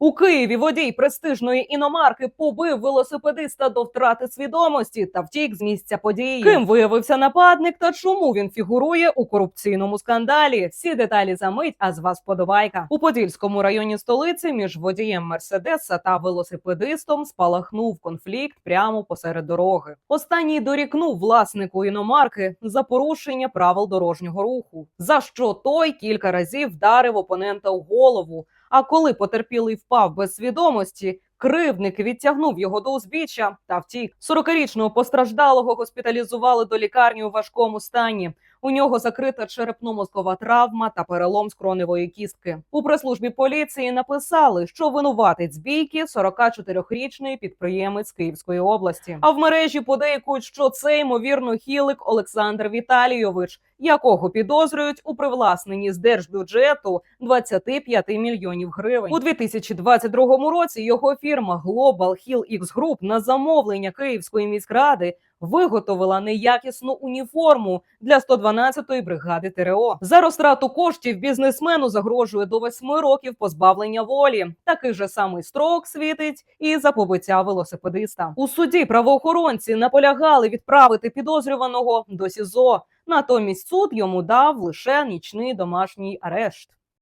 У Києві водій престижної іномарки побив велосипедиста до втрати свідомості та втік з місця події. Ким виявився нападник та чому він фігурує у корупційному скандалі? Всі деталі за мить, а з вас подобайка. У Подільському районі столиці між водієм Мерседеса та велосипедистом спалахнув конфлікт прямо посеред дороги. Останній дорікнув власнику іномарки за порушення правил дорожнього руху, за що той кілька разів вдарив опонента у голову. А коли потерпілий впав без свідомості, кривдник відтягнув його до узбіччя та втік. 40-річного постраждалого госпіталізували до лікарні у важкому стані. У нього закрита черепно-мозкова травма та перелом скроневої кістки. У прес-службі поліції написали, що винуватець бійки 44-річний підприємець Київської області. А в мережі подейкують, що це ймовірно хілик Олександр Віталійович, якого підозрюють у привласненні з держбюджету 25 мільйонів гривень. У 2022 році його фірма Global Hill X Group на замовлення Київської міськради виготовила неякісну уніформу для 112-ї бригади ТРО. За розтрату коштів бізнесмену загрожує до 8 років позбавлення волі. Такий же самий строк світить і за побиття велосипедиста. У суді правоохоронці наполягали відправити підозрюваного до СІЗО. Натомість суд йому дав лише нічний домашній арешт.